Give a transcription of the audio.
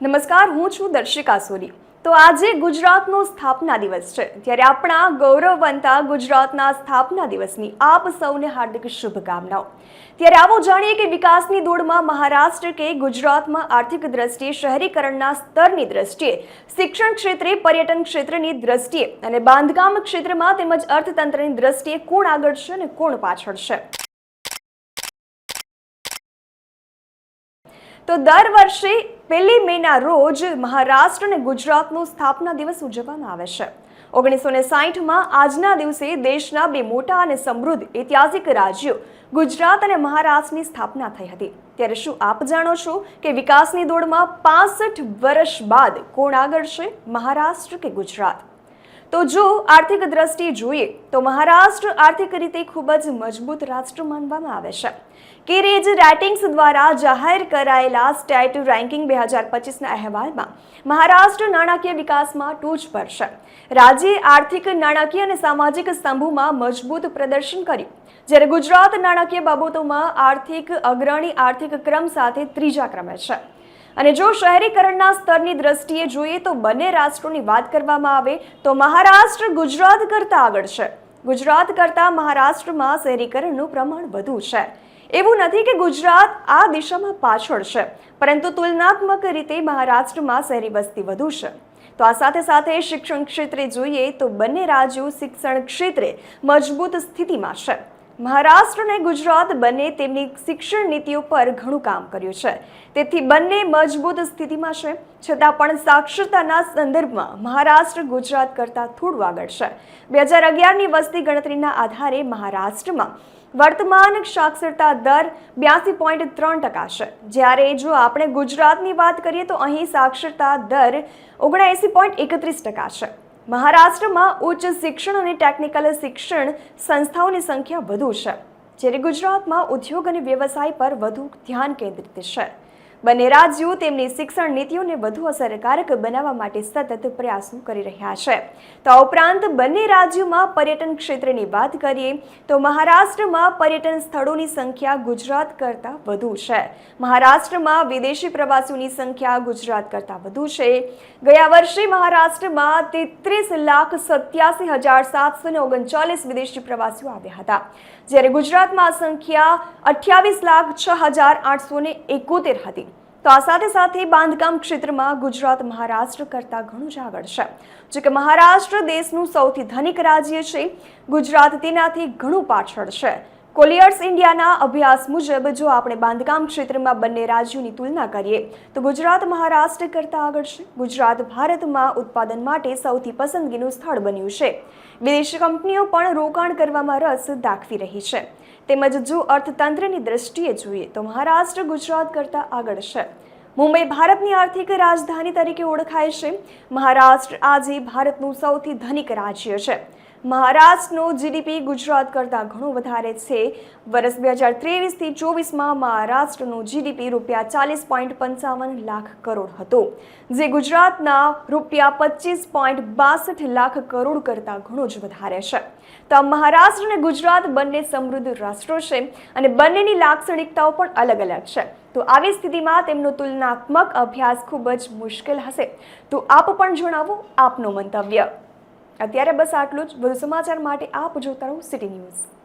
નમસ્કાર, હું છું દર્શિકા સોની. તો આજે ગુજરાતનો સ્થાપના દિવસ છે. ત્યારે આપણા ગૌરવવંતા ગુજરાતના સ્થાપના દિવસની આપ સૌને હાર્દિક શુભકામનાઓ. ત્યારે આવો જાણીએ કે વિકાસની દોડમાં મહારાષ્ટ્ર કે ગુજરાતમાં આર્થિક દ્રષ્ટિએ, શહેરીકરણના સ્તરની દ્રષ્ટિએ, શિક્ષણ ક્ષેત્રે, પર્યટન ક્ષેત્રની દ્રષ્ટિએ અને બાંધકામ ક્ષેત્રમાં તેમજ અર્થતંત્રની દ્રષ્ટિએ કોણ આગળ છે અને કોણ પાછળ છે. તો દર વર્ષે પહેલી મેના રોજ મહારાષ્ટ્ર અને ગુજરાતનો સ્થાપના દિવસ ઉજવવામાં આવે છે. ઓગણીસો ને સાહીઠમાં આજના દિવસે દેશના બે મોટા અને સમૃદ્ધ ઐતિહાસિક રાજ્યો ગુજરાત અને મહારાષ્ટ્રની સ્થાપના થઈ હતી. ત્યારે શું આપ જાણો છો કે વિકાસની દોડમાં પાસઠ વર્ષ બાદ કોણ આગળ છે? મહારાષ્ટ્ર કે ગુજરાત? તો જો આર્થિક દ્રષ્ટિએ જોઈએ, તો મહારાષ્ટ્ર આર્થિક રીતે ખૂબ જ મજબૂત રાષ્ટ્ર માનવામાં આવે છે. કેરેજ રેટિંગ્સ દ્વારા જાહેર કરાયેલા સ્ટેટ રેન્કિંગ બે હજાર પચીસના અહેવાલમાં મહારાષ્ટ્ર નાણાકીય વિકાસમાં ટોચ પર છે. રાજ્યે આર્થિક, નાણાકીય અને સામાજિક સ્તંભોમાં મજબૂત પ્રદર્શન કર્યું. જ્યારે ગુજરાત નાણાકીય બાબતોમાં આર્થિક અગ્રણી આર્થિક ક્રમ સાથે ત્રીજા ક્રમે છે. અને જો શહેરીકરણના સ્તરની દ્રષ્ટિએ જોઈએ તો બંને રાષ્ટ્રોની વાત કરવામાં આવે તો મહારાષ્ટ્ર ગુજરાત કરતાં આગળ છે. ગુજરાત કરતાં મહારાષ્ટ્રમાં શહેરીકરણનું પ્રમાણ વધુ છે. એવું નથી કે ગુજરાત આ દિશામાં પાછળ છે, પરંતુ તુલનાત્મક રીતે મહારાષ્ટ્રમાં શહેરી વસ્તી વધુ છે. તો આ સાથે સાથે શિક્ષણ ક્ષેત્રે જોઈએ તો બંને રાજ્યો શિક્ષણ ક્ષેત્રે મજબૂત સ્થિતિમાં છે. મહારાષ્ટ્ર અને ગુજરાત બંને તેમની શિક્ષણ નીતિઓ પર ઘણું કામ કર્યું છે. તેથી બંને મજબૂત સ્થિતિમાં છે. છતાં પણ સાક્ષરતાના સંદર્ભમાં મહારાષ્ટ્ર ગુજરાત કરતાં થોડું આગળ છે. બે હજાર અગિયારની વસ્તી ગણતરીના આધારે મહારાષ્ટ્રમાં વર્તમાન સાક્ષરતા દર બ્યાસી પોઈન્ટ ત્રણ ટકા છે. જ્યારે જો આપણે ગુજરાતની વાત કરીએ તો અહીં સાક્ષરતા દર ઓગણએંસી પોઈન્ટ એકત્રીસ ટકા છે. મહારાષ્ટ્રમાં ઉચ્ચ શિક્ષણ અને ટેકનિકલ શિક્ષણ સંસ્થાઓની સંખ્યા વધુ છે, જ્યારે ગુજરાતમાં ઉદ્યોગ અને વ્યવસાય પર વધુ ધ્યાન કેન્દ્રિત છે. બંને રાજ્યો તેમની શિક્ષણ નીતિઓને વધુ અસરકારક બનાવવા માટે સતત પ્રયાસો કરી રહ્યા છે. તો આ ઉપરાંત બંને રાજ્યોમાં પર્યટન ક્ષેત્રની વાત કરીએ તો મહારાષ્ટ્રમાં પર્યટન સ્થળોની સંખ્યા ગુજરાત કરતાં વધુ છે. મહારાષ્ટ્રમાં વિદેશી પ્રવાસીઓની સંખ્યા ગુજરાત કરતાં વધુ છે. ગયા વર્ષે મહારાષ્ટ્રમાં તેત્રીસ લાખ સત્યાસી હજાર સાતસો ને ઓગણચાલીસ વિદેશી પ્રવાસીઓ આવ્યા હતા. જ્યારે ગુજરાતમાં સંખ્યા અઠ્યાવીસ લાખ છ હજાર આઠસો ને એકોતેર હતી. તો આ સાથે સાથે બાંધકામ ક્ષેત્રમાં ગુજરાત મહારાષ્ટ્ર કરતાં ઘણું જ આગળ છે. જો કે મહારાષ્ટ્ર દેશનું સૌથી ધનિક રાજ્ય છે, ગુજરાત તેનાથી ઘણું પાછળ છે. કોલિયર્સ ઇન્ડિયાના અભ્યાસ મુજબ જો આપણે બાંધકામ ક્ષેત્રમાં બંને રાજ્યોની તુલના કરીએ, તો ગુજરાત મહારાષ્ટ્ર કરતાં આગળ છે. ગુજરાત ભારતમાં ઉત્પાદન માટે સૌથી પસંદગીનું સ્થળ બન્યું છે. વિદેશી કંપનીઓ પણ રોકાણ કરવામાં રસ દાખવી રહી છે. તેમજ જો અર્થતંત્રની દ્રષ્ટિએ જોઈએ, તો મહારાષ્ટ્ર ગુજરાત કરતાં આગળ છે. મુંબઈ ભારતની આર્થિક રાજધાની તરીકે ઓળખાય છે. મહારાષ્ટ્ર આજે ભારતનું સૌથી ધનિક રાજ્ય છે. મહારાષ્ટ્રનો જીડીપી ગુજરાત કરતાં ઘણું વધારે છે. વર્ષ બે હજાર ત્રેવીસથી ચોવીસમાં મહારાષ્ટ્રનું જીડીપી રૂપિયા ચાલીસ પોઈન્ટ પંચાવન લાખ કરોડ હતો, જે ગુજરાતના રૂપિયા પચીસ પોઈન્ટ બાસઠ લાખ કરોડ કરતાં ઘણું જ વધારે છે. તો મહારાષ્ટ્ર અને ગુજરાત બંને સમૃદ્ધ રાષ્ટ્રો છે અને બંનેની લાક્ષણિકતાઓ પણ અલગ અલગ છે. તો આવી સ્થિતિમાં તેમનો તુલનાત્મક અભ્યાસ ખૂબ જ મુશ્કેલ હશે. તો આપ પણ જણાવો આપનું મંતવ્ય. અત્યારે બસ આટલું જ. વધુ સમાચાર માટે આપ જોતા રહો સિટી ન્યૂઝ.